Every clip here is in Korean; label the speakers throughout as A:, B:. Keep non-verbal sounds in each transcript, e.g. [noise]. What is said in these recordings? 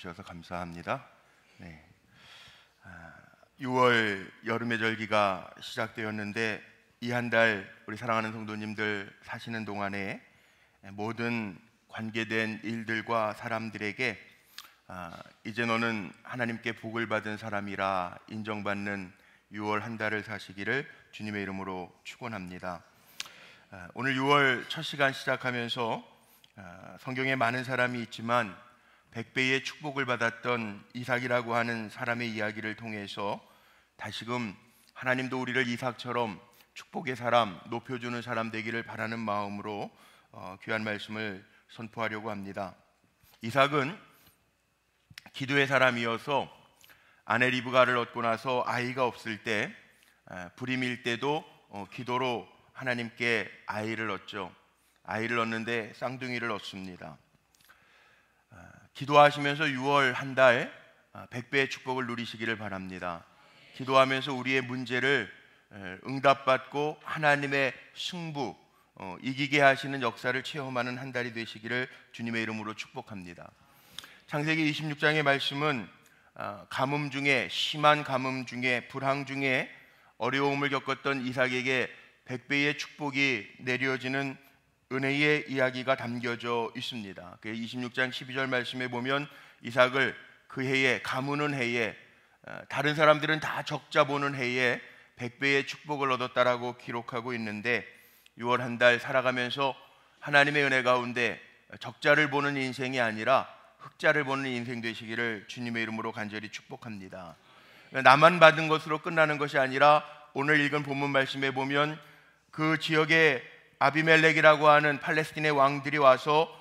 A: 주셔서 감사합니다. 네. 6월 아, 여름의 절기가 시작되었는데 이 한 달 우리 사랑하는 성도님들 사시는 동안에 모든 관계된 일들과 사람들에게 아, 이제 너는 하나님께 복을 받은 사람이라 인정받는 6월 한 달을 사시기를 주님의 이름으로 축원합니다. 아, 오늘 6월 첫 시간 시작하면서 아, 성경에 많은 사람이 있지만 백배의 축복을 받았던 이삭이라고 하는 사람의 이야기를 통해서 다시금 하나님도 우리를 이삭처럼 축복의 사람, 높여주는 사람 되기를 바라는 마음으로 어, 귀한 말씀을 선포하려고 합니다. 이삭은 기도의 사람이어서 아내 리브가를 얻고 나서 아이가 없을 때 불임일 때도 어, 기도로 하나님께 아이를 얻죠. 아이를 얻는데 쌍둥이를 얻습니다. 아, 기도하시면서 6월 한 달 100배의 아, 축복을 누리시기를 바랍니다. 기도하면서 우리의 문제를 응답받고 하나님의 승부 어, 이기게 하시는 역사를 체험하는 한 달이 되시기를 주님의 이름으로 축복합니다. 창세기 26장의 말씀은 아, 가뭄 중에 심한 가뭄 중에 불황 중에 어려움을 겪었던 이삭에게 백배의 축복이 내려지는 은혜의 이야기가 담겨져 있습니다. 그 26장 12절 말씀에 보면 이삭을 그 해에 가무는 해에 어, 다른 사람들은 다 적자 보는 해에 백배의 축복을 얻었다라고 기록하고 있는데 6월 한 달 살아가면서 하나님의 은혜 가운데 적자를 보는 인생이 아니라 흑자를 보는 인생 되시기를 주님의 이름으로 간절히 축복합니다. 나만 받은 것으로 끝나는 것이 아니라 오늘 읽은 본문 말씀에 보면 그 지역의 아비멜렉이라고 하는 팔레스틴의 왕들이 와서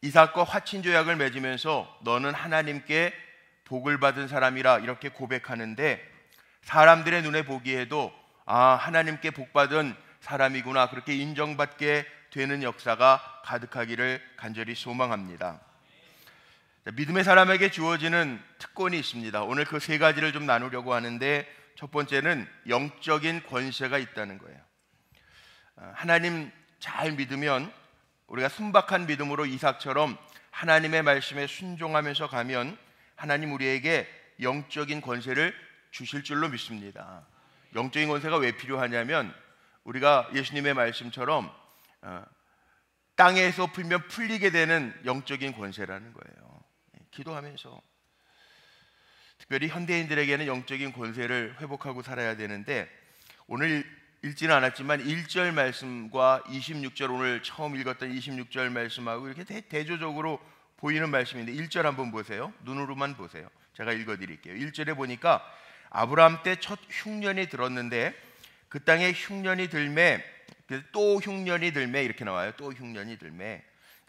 A: 이삭과 화친 조약을 맺으면서 너는 하나님께 복을 받은 사람이라 이렇게 고백하는데 사람들의 눈에 보기에도 아 하나님께 복 받은 사람이구나 그렇게 인정받게 되는 역사가 가득하기를 간절히 소망합니다. 믿음의 사람에게 주어지는 특권이 있습니다. 오늘 그 세 가지를 좀 나누려고 하는데 첫 번째는 영적인 권세가 있다는 거예요. 어, 하나님 잘 믿으면 우리가 순박한 믿음으로 이삭처럼 하나님의 말씀에 순종하면서 가면 하나님 우리에게 영적인 권세를 주실 줄로 믿습니다. 영적인 권세가 왜 필요하냐면 우리가 예수님의 말씀처럼 어, 땅에서 풀면 풀리게 되는 영적인 권세라는 거예요. 예, 기도하면서 특별히 현대인들에게는 영적인 권세를 회복하고 살아야 되는데 오늘 읽지는 않았지만 1절 말씀과 26절 오늘 처음 읽었던 26절 말씀하고 이렇게 대, 조적으로 보이는 말씀인데 1절 한번 보세요. 눈으로만 보세요. 제가 읽어 드릴게요. 1절에 보니까 아브라함 때 첫 흉년이 들었는데 그 땅에 흉년이 들매 또 흉년이 들매 이렇게 나와요. 또 흉년이 들매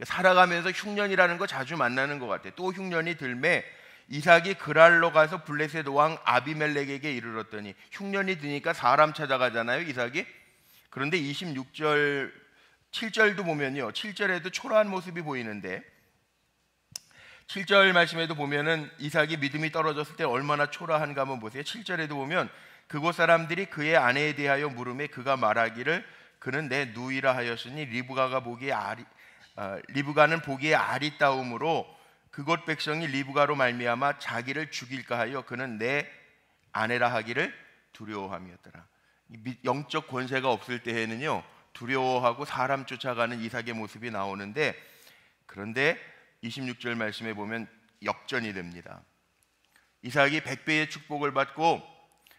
A: 살아가면서 흉년이라는 거 자주 만나는 것 같아요. 또 흉년이 들매 이삭이 그랄로 가서 블레셋 왕 아비멜렉에게 이르렀더니 흉년이 드니까 사람 찾아가잖아요 이삭이. 그런데 26절 7절도 보면요. 7절에도 초라한 모습이 보이는데 7절 말씀에도 보면은 이삭이 믿음이 떨어졌을 때 얼마나 초라한가 한번 보세요. 7절에도 보면 그곳 사람들이 그의 아내에 대하여 물음에 그가 말하기를 그는 내 누이라 하였으니 리브가가 보기에 아리 어, 리브가는 보기에 아리따움으로 그곳 백성이 리브가로 말미암아 자기를 죽일까 하여 그는 내 아내라 하기를 두려워함이었더라. 영적 권세가 없을 때에는요 두려워하고 사람 쫓아가는 이삭의 모습이 나오는데 그런데 26절 말씀에 보면 역전이 됩니다. 이삭이 백배의 축복을 받고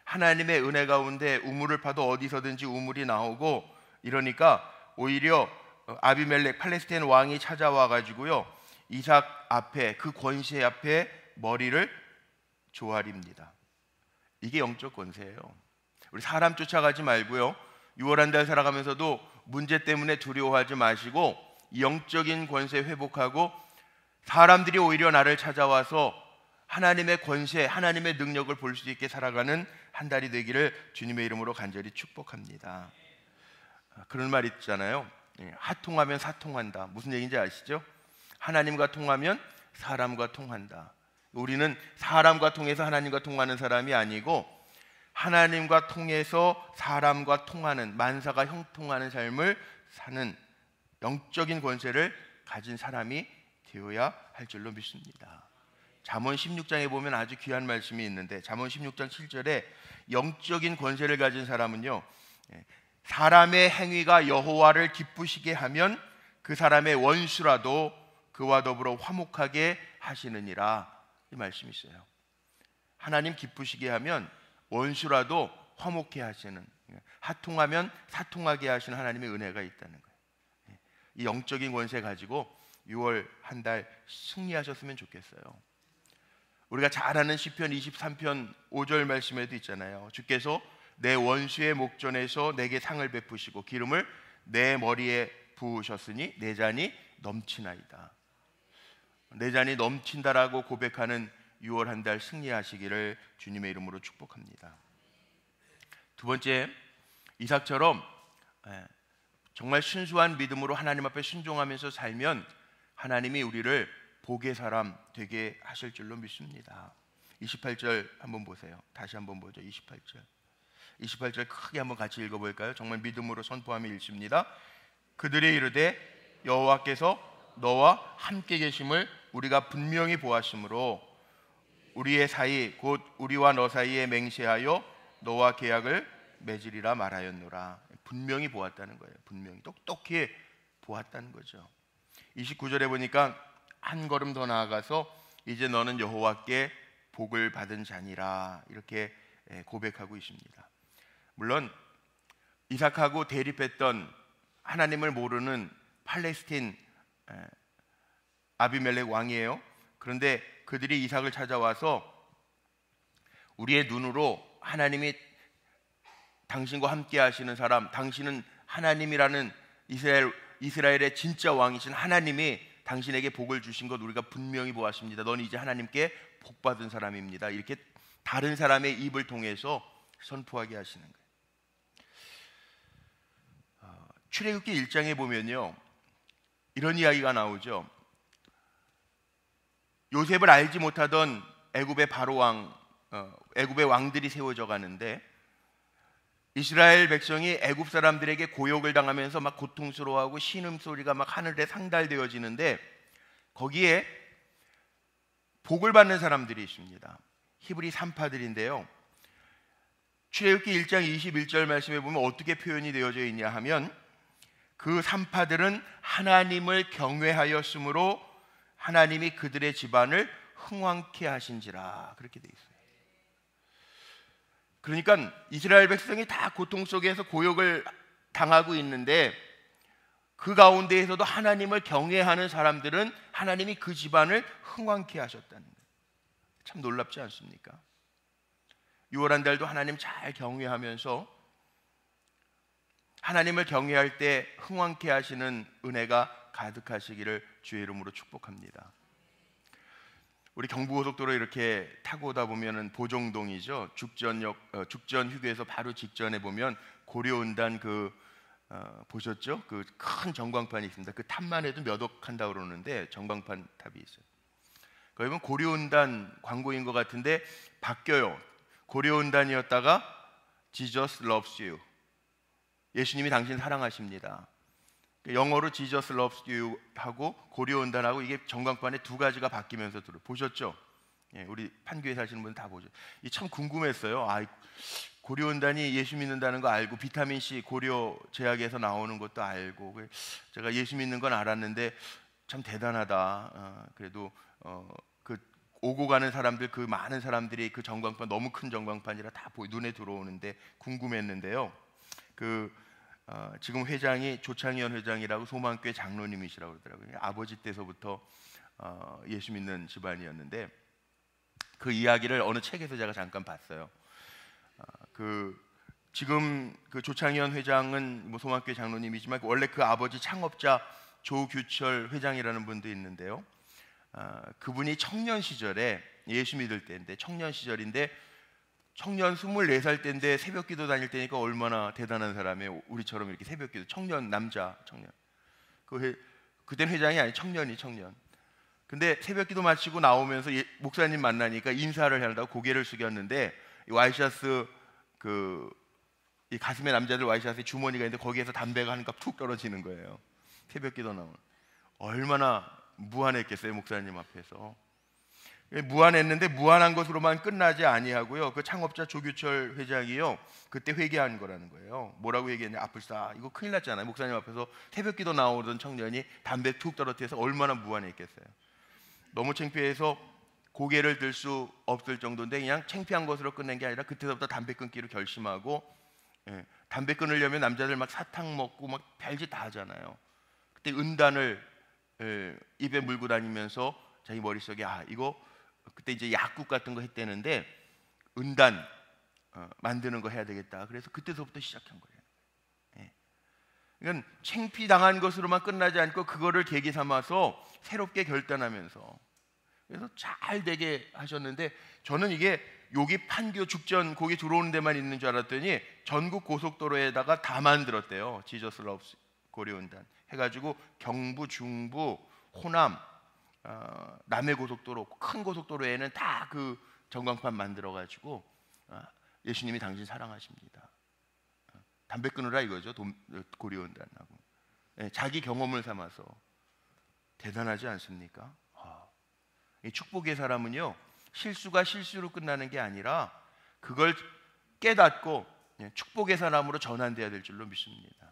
A: 하나님의 은혜 가운데 우물을 파도 어디서든지 우물이 나오고 이러니까 오히려 아비멜렉 팔레스타인 왕이 찾아와 가지고요 이삭 앞에 그 권세 앞에 머리를 조아립니다. 이게 영적 권세예요. 우리 사람 쫓아가지 말고요. 6월 한 달 살아가면서도 문제 때문에 두려워하지 마시고 영적인 권세 회복하고 사람들이 오히려 나를 찾아와서 하나님의 권세, 하나님의 능력을 볼 수 있게 살아가는 한 달이 되기를 주님의 이름으로 간절히 축복합니다. 그런 말 있잖아요. 예, 하통하면 사통한다. 무슨 얘기인지 아시죠? 하나님과 통하면 사람과 통한다. 우리는 사람과 통해서 하나님과 통하는 사람이 아니고 하나님과 통해서 사람과 통하는 만사가 형통하는 삶을 사는 영적인 권세를 가진 사람이 되어야 할 줄로 믿습니다. 잠언 16장에 보면 아주 귀한 말씀이 있는데 잠언 16장 7절에 영적인 권세를 가진 사람은요 예, 사람의 행위가 여호와를 기쁘시게 하면 그 사람의 원수라도 그와 더불어 화목하게 하시느니라 이 말씀이 있어요. 하나님 기쁘시게 하면 원수라도 화목해 하시는 하통하면 사통하게 하시는 하나님의 은혜가 있다는 거예요. 예, 이 영적인 권세 가지고 6월 한 달 승리하셨으면 좋겠어요. 우리가 잘 아는 시편 23편 5절 말씀에도 있잖아요. 주께서 내 원수의 목전에서 내게 상을 베푸시고 기름을 내 머리에 부으셨으니 내 잔이 넘치나이다. 내 잔이 넘친다라고 고백하는 6월 한 달 승리하시기를 주님의 이름으로 축복합니다. 두 번째 이삭처럼 예, 정말 순수한 믿음으로 하나님 앞에 순종하면서 살면 하나님이 우리를 복의 사람 되게 하실 줄로 믿습니다. 28절 한번 보세요. 다시 한번 보죠. 28절. 28절 크게 한번 같이 읽어 볼까요? 정말 믿음으로 선포하며 읽습니다. 그들의 이르되 여호와께서 너와 함께 계심을 우리가 분명히 보았으므로 우리의 사이 곧 우리와 너 사이에 맹세하여 너와 계약을 맺으리라 말하였노라. 분명히 보았다는 거예요. 분명히 똑똑히 보았다는 거죠. 29절에 보니까 한 걸음 더 나아가서 이제 너는 여호와께 복을 받은 자니라 이렇게 예, 고백하고 있습니다. 물론 이삭하고 대립했던 하나님을 모르는 팔레스틴 예, 아비멜렉 왕이에요. 그런데 그들이 이삭을 찾아와서 우리의 눈으로 하나님이 당신과 함께 하시는 사람, 당신은 하나님이라는 이스라엘 이스라엘의 진짜 왕이신 하나님이 당신에게 복을 주신 것 우리가 분명히 보았습니다. 넌 이제 하나님께 복 받은 사람입니다. 이렇게 다른 사람의 입을 통해서 선포하게 하시는 거예요. 어, 출애굽기 1장에 보면요. 이런 이야기가 나오죠. 요셉을 알지 못하던 애굽의 바로 왕 어, 애굽의 왕들이 세워져 가는데 이스라엘 백성이 애굽 사람들에게 고욕을 당하면서 막 고통스러워하고 신음 소리가 막 하늘에 상달되어지는데 거기에 복을 받는 사람들이 있습니다. 히브리 산파들인데요. 출애굽기 1장 21절 말씀에 보면 어떻게 표현이 되어져 있냐 하면 그 산파들은 하나님을 경외하였으므로 하나님이 그들의 집안을 흥왕케 하신지라 그렇게 되어 있어요. 그러니까 이스라엘 백성이 다 고통 속에서 고역을 당하고 있는데 그 가운데에서도 하나님을 경외하는 사람들은 하나님이 그 집안을 흥왕케 하셨다는 거예요. 참 놀랍지 않습니까? 6월 한 달도 하나님 잘 경외하면서 하나님을 경외할 때 흥왕케 하시는 은혜가 가득하시기를 주의 이름으로 축복합니다. 우리 경부고속도로 이렇게 타고 오다 보면은 보정동이죠. 죽전역 어, 죽전 휴게소 바로 직전에 보면 고려은단 그 어, 보셨죠? 그 큰 전광판이 있습니다. 그 탑만 해도 몇 억 한다 그러는데 전광판 탑이 있어요. 거기 보면 고려은단 광고인 것 같은데 바뀌어요. 고려은단이었다가 Jesus loves you. 예수님이 당신 사랑하십니다. 영어로 Jesus loves you 하고 고려온단하고 이게 전광판에 두 가지가 바뀌면서 들어 보셨죠? 예, 우리 판교에 사시는 분 다 보죠. 이 참 궁금했어요. 아, 고려온단이 예수 믿는다는 거 알고 비타민 C 고려 제약에서 나오는 것도 알고 제가 예수 믿는 건 알았는데 참 대단하다. 어, 그래도 어, 그 오고 가는 사람들 그 많은 사람들이 그 전광판 너무 큰 전광판이라 다 눈에 들어오는데 궁금했는데요. 그 어, 지금 회장이 조창현 회장이라고 소망교회 장로님이시라고 그러더라고요. 아버지 때서부터 어, 예수 믿는 집안이었는데 그 이야기를 어느 책에서 제가 잠깐 봤어요. 어, 그 지금 그 조창현 회장은 뭐 소망교회 장로님이지만 원래 그 아버지 창업자 조규철 회장이라는 분도 있는데요. 어, 그분이 청년 시절에 예수 믿을 때인데 청년 시절인데 청년 24살 때인데 새벽 기도 다닐 때니까 얼마나 대단한 사람이에요. 우리처럼 이렇게 새벽 기도 청년 남자 청년. 그 회, 그땐 회장이 아니 청년이 청년. 근데 새벽 기도 마치고 나오면서 예, 목사님 만나니까 인사를 하려고 고개를 숙였는데 와이셔츠 그이 가슴에 남자들 와이셔츠에 주머니가 있는데 거기에서 담배가 한 갑 툭 떨어지는 거예요. 새벽 기도 나오면 얼마나 무한했겠어요 목사님 앞에서 예, 무한했는데 무한한 것으로만 끝나지 아니하고요. 그 창업자 조규철 회장이요. 그때 회개한 거라는 거예요. 뭐라고 얘기했냐? 아플싸. 이거 큰일 났잖아요. 목사님 앞에서 새벽기도 나오던 청년이 담배 툭 떨어뜨려서 얼마나 무한했겠어요. 너무 창피해서 고개를 들 수 없을 정도인데 그냥 창피한 것으로 끝낸 게 아니라 그때부터 담배 끊기로 결심하고 예, 담배 끊으려면 남자들 막 사탕 먹고 막 별짓 다 하잖아요. 그때 은단을 예, 입에 물고 다니면서 자기 머릿속에 아 이거 그때 이제 약국 같은 거 했대는데 은단 어, 만드는 거 해야 되겠다. 그래서 그때서부터 시작한 거예요. 예. 이건 챙피 당한 것으로만 끝나지 않고 그거를 계기 삼아서 새롭게 결단하면서 그래서 잘 되게 하셨는데 저는 이게 여기 판교 죽전 거기 들어오는 데만 있는 줄 알았더니 전국 고속도로에다가 다 만들었대요. 지저스 러브스 고려운단 해가지고 경부, 중부, 호남 어, 남해 고속도로 큰 고속도로에는 다 그 전광판 만들어 가지고 어, 예수님이 당신 사랑하십니다. 어, 담배 끊으라 이거죠. 고려온다고 네, 자기 경험을 삼아서 대단하지 않습니까? 어, 이 축복의 사람은요 실수가 실수로 끝나는 게 아니라 그걸 깨닫고 예, 축복의 사람으로 전환돼야 될 줄로 믿습니다.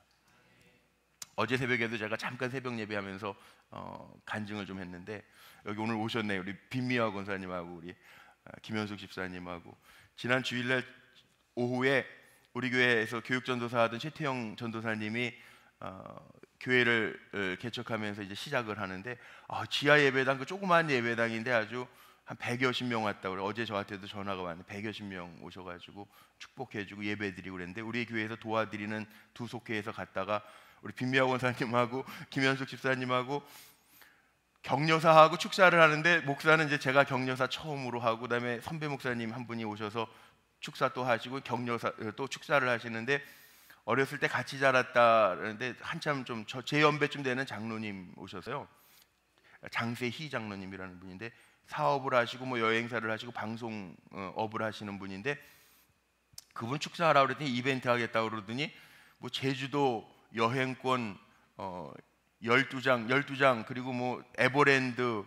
A: 어제 새벽에도 제가 잠깐 새벽 예배하면서 어, 간증을 좀 했는데 여기 오늘 오셨네요. 우리 빈미화 권사님하고 우리 어, 김현숙 집사님하고 지난 주일날 오후에 우리 교회에서 교육 전도사 하던 최태영 전도사님이 어, 교회를 어, 개척하면서 이제 시작을 하는데 아, 지하 예배당 그 조그만 예배당인데 아주 한 100여십 명 왔다고 어제 저한테도 전화가 왔는데 100여십 명 오셔가지고 축복해주고 예배드리고 그랬는데 우리 교회에서 도와드리는 두 속회에서 갔다가 우리 빈미아 원사님하고 김현숙 집사님하고 격려사하고 축사를 하는데 목사는 이제 제가 격려사 처음으로 하고 그다음에 선배 목사님 한 분이 오셔서 축사 또 하시고 격려사 또 축사를 하시는데 어렸을 때 같이 자랐다는데 한참 좀 제 연배쯤 되는 장로님 오셔서요. 장세희 장로님이라는 분인데 사업을 하시고 뭐 여행사를 하시고 방송업을 하시는 분인데 그분 축사하라고 그랬더니 이벤트 하겠다고 그러더니 뭐 제주도 여행권 어 12장, 12장 그리고 뭐 에버랜드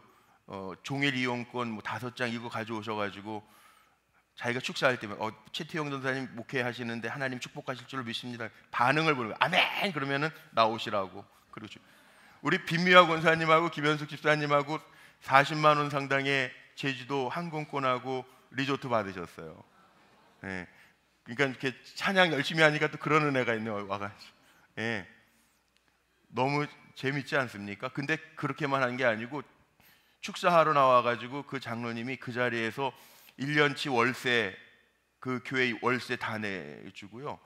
A: 어, 종일 이용권 뭐 다섯 장 이거 가져오셔 가지고 자기가 축사할 때면 어, 최태영 전사님 목회 하시는데 하나님 축복하실 줄로 믿습니다. 반응을 보는 거예요. 아멘. 그러면은 나오시라고. 그러죠. 우리 빈미화 권사님하고 김현숙 집사님하고 40만 원 상당의 제주도 항공권하고 리조트 받으셨어요. 예. 그러니까 이렇게 찬양 열심히 하니까 또 그런 은혜가 있네요. 와가지고. 예. 너무 재밌지 않습니까? 근데 그렇게만 한 게 아니고 축사하러 나와가지고 그 장로님이 그 자리에서 1년치 월세 그 교회 월세 다 내주고요.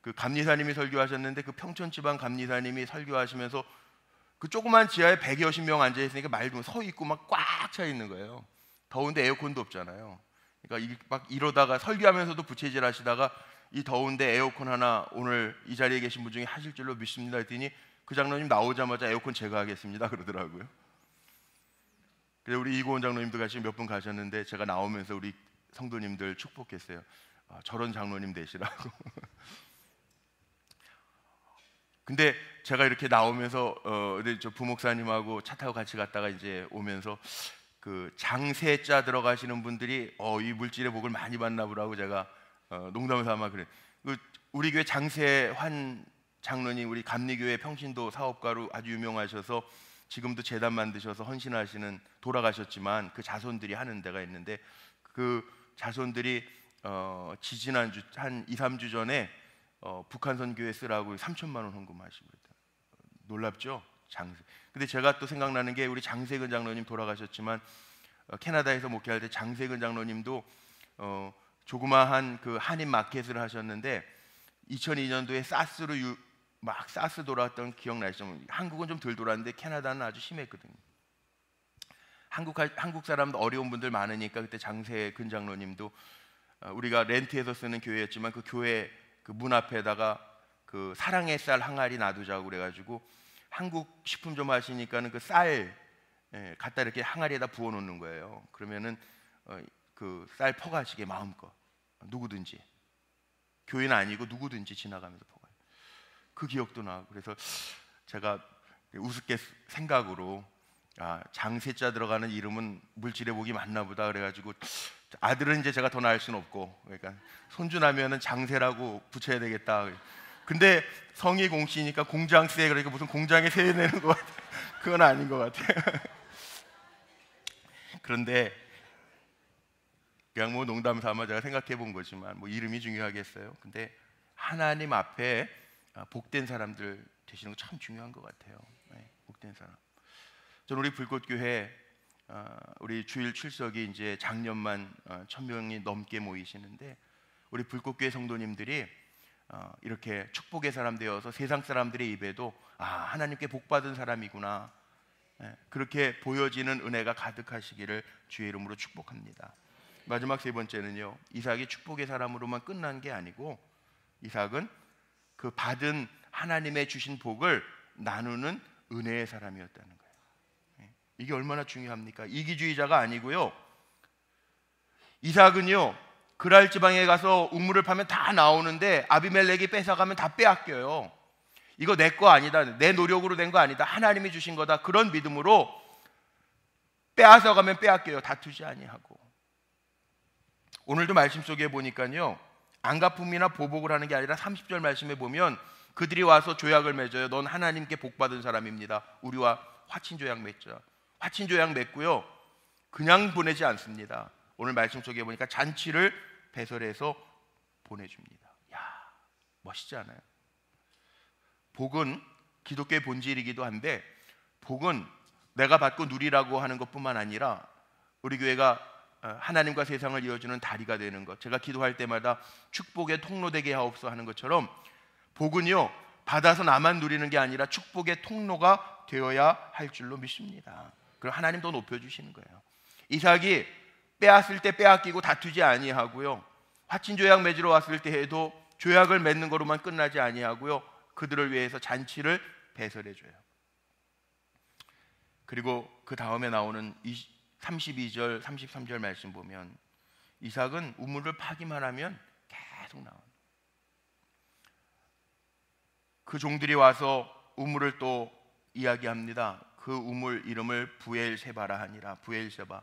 A: 그 감리사님이 설교하셨는데 그 평촌지방 감리사님이 설교하시면서 그 조그만 지하에 100여십 명 앉아 있으니까 말도 서 있고 막 꽉 차 있는 거예요. 더운데 에어컨도 없잖아요. 그러니까 막 이러다가 설교하면서도 부채질 하시다가 이 더운데 에어컨 하나 오늘 이 자리에 계신 분 중에 하실 줄로 믿습니다 했더니 그 장로님 나오자마자 에어컨 제가 하겠습니다 그러더라고요. 그래서 우리 이고원 장로님도 같이 몇 분 가셨는데 제가 나오면서 우리 성도님들 축복했어요. 아, 저런 장로님 되시라고. [laughs] 근데 제가 이렇게 나오면서 어, 저 부목사님하고 차 타고 같이 갔다가 이제 오면서 그 장세자 들어가시는 분들이 어, 이 물질의 복을 많이 받나 보라고 제가 어, 농담 삼아 그래. 그 우리 교회 장세환 장로님 우리 감리교회 평신도 사업가로 아주 유명하셔서 지금도 재단 만드셔서 헌신하시는 돌아가셨지만 그 자손들이 하는 데가 있는데 그 자손들이 어, 지지난 주, 한 2, 3주 전에 어, 북한선 교회 쓰라고 3천만 원 헌금하시고. 놀랍죠? 장세. 근데 제가 또 생각나는 게 우리 장세근 장로님 돌아가셨지만 어, 캐나다에서 목회할 때 장세근 장로님도 어, 조그마한 그 한인 마켓을 하셨는데 2002년도에 사스로 유, 막 사스 돌아왔던 기억나시죠? 한국은 좀 덜 돌았는데 캐나다는 아주 심했거든요. 한국 한국 사람도 어려운 분들 많으니까 그때 장세 근 장로님도 어, 우리가 렌트해서 쓰는 교회였지만 그 교회 그 문 앞에다가 그 사랑의 쌀 항아리 놔두자고 그래가지고 한국 식품 좀 하시니까는 그쌀 예, 갖다 이렇게 항아리에다 부어 놓는 거예요. 그러면은 어, 그쌀 퍼가시게 마음껏 누구든지 교회는 아니고 누구든지 지나가면서 퍼가요. 그 기억도 나고 그래서 제가 우습게 생각으로 아, 장세자 들어가는 이름은 물질의 복이 많나 보다 그래가지고 아들은 이제 제가 더 낳을 수는 없고 그러니까 손주 나면은 장세라고 붙여야 되겠다. 근데 성이 공씨니까 공장세 그러니까 무슨 공장에 세에 내는 것 같아. [laughs] 그건 아닌 것 같아요. [laughs] 그런데 그냥 뭐 농담 삼아 제가 생각해 본 거지만 뭐 이름이 중요하겠어요. 근데 하나님 앞에 아, 복된 사람들 되시는 거 참 중요한 것 같아요. 네, 복된 사람. 저는 우리 불꽃교회 어, 우리 주일 출석이 이제 작년만 어, 천 명이 넘게 모이시는데 우리 불꽃교회 성도님들이 어, 이렇게 축복의 사람 되어서 세상 사람들의 입에도 아 하나님께 복 받은 사람이구나 예, 그렇게 보여지는 은혜가 가득하시기를 주의 이름으로 축복합니다. 마지막 세 번째는요 이삭이 축복의 사람으로만 끝난 게 아니고 이삭은 그 받은 하나님의 주신 복을 나누는 은혜의 사람이었다는 거예요. 예, 이게 얼마나 중요합니까? 이기주의자가 아니고요. 이삭은요 그랄 지방에 가서 우물을 파면 다 나오는데 아비멜렉이 뺏어가면 다 빼앗겨요. 이거 내 거 아니다. 내 노력으로 된 거 아니다. 하나님이 주신 거다. 그런 믿음으로 빼앗아 가면 빼앗겨요. 다투지 아니하고. 오늘도 말씀 속에 보니까요. 안가품이나 보복을 하는 게 아니라 30절 말씀에 보면 그들이 와서 조약을 맺어요. 넌 하나님께 복 받은 사람입니다. 우리와 화친 조약 맺죠. 화친 조약 맺고요. 그냥 보내지 않습니다. 오늘 말씀 속에 보니까 잔치를 배설해서 보내줍니다. 야 멋있지 않아요? 복은 기독교의 본질이기도 한데 복은 내가 받고 누리라고 하는 것뿐만 아니라 우리 교회가 어, 하나님과 세상을 이어주는 다리가 되는 것. 제가 기도할 때마다 축복의 통로 되게 하옵소 하는 것처럼 복은요 받아서 나만 누리는 게 아니라 축복의 통로가 되어야 할 줄로 믿습니다. 그럼 하나님 도 높여주시는 거예요. 이삭이 빼앗을 때 빼앗기고 다투지 아니하고요. 화친 조약 맺으러 왔을 때 해도 조약을 맺는 거로만 끝나지 아니하고요. 그들을 위해서 잔치를 배설해 줘요. 그리고 그 다음에 나오는 32절, 33절 말씀 보면 이삭은 우물을 파기만 하면 계속 나옵니다. 그 종들이 와서 우물을 또 이야기합니다. 그 우물 이름을 부엘세바라 하니라. 부엘세바.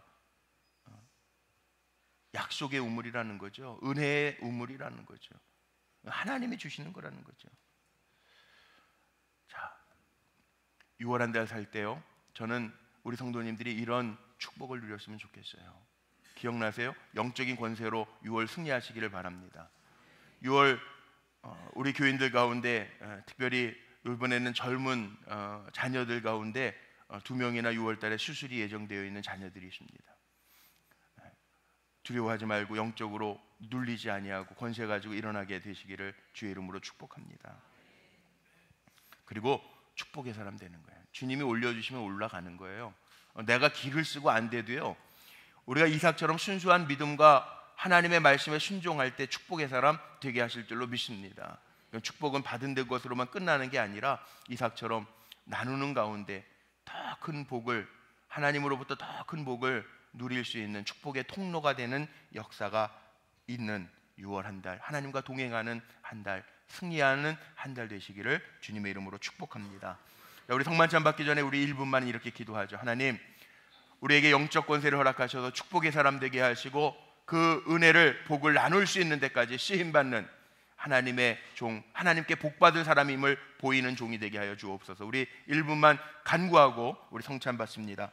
A: 약속의 우물이라는 거죠. 은혜의 우물이라는 거죠. 하나님이 주시는 거라는 거죠. 자, 6월 한 달 살 때요. 저는 우리 성도님들이 이런 축복을 누렸으면 좋겠어요. 기억나세요? 영적인 권세로 6월 승리하시기를 바랍니다. 6월 어, 우리 교인들 가운데 어, 특별히 이번에는 젊은 어, 자녀들 가운데 두 명이나 6월달에 수술이 예정되어 있는 자녀들이 있습니다. 두려워하지 말고 영적으로 눌리지 아니하고 권세 가지고 일어나게 되시기를 주의 이름으로 축복합니다. 그리고 축복의 사람 되는 거예요. 주님이 올려주시면 올라가는 거예요. 어, 내가 길을 쓰고 안 돼도요. 우리가 이삭처럼 순수한 믿음과 하나님의 말씀에 순종할 때 축복의 사람 되게 하실 줄로 믿습니다. 축복은 받은 데 것으로만 끝나는 게 아니라 이삭처럼 나누는 가운데 더 큰 복을 하나님으로부터 더 큰 복을 누릴 수 있는 축복의 통로가 되는 역사가 있는 6월 한 달, 하나님과 동행하는 한 달, 승리하는 한 달 되시기를 주님의 이름으로 축복합니다. 우리 성만찬 받기 전에 우리 1분만 이렇게 기도하죠. 하나님, 우리에게 영적 권세를 허락하셔서 축복의 사람 되게 하시고 그 은혜를 복을 나눌 수 있는 데까지 쓰임 받는 하나님의 종, 하나님께 복 받은 사람임을 보이는 종이 되게 하여 주옵소서. 우리 1분만 간구하고 우리 성찬 받습니다.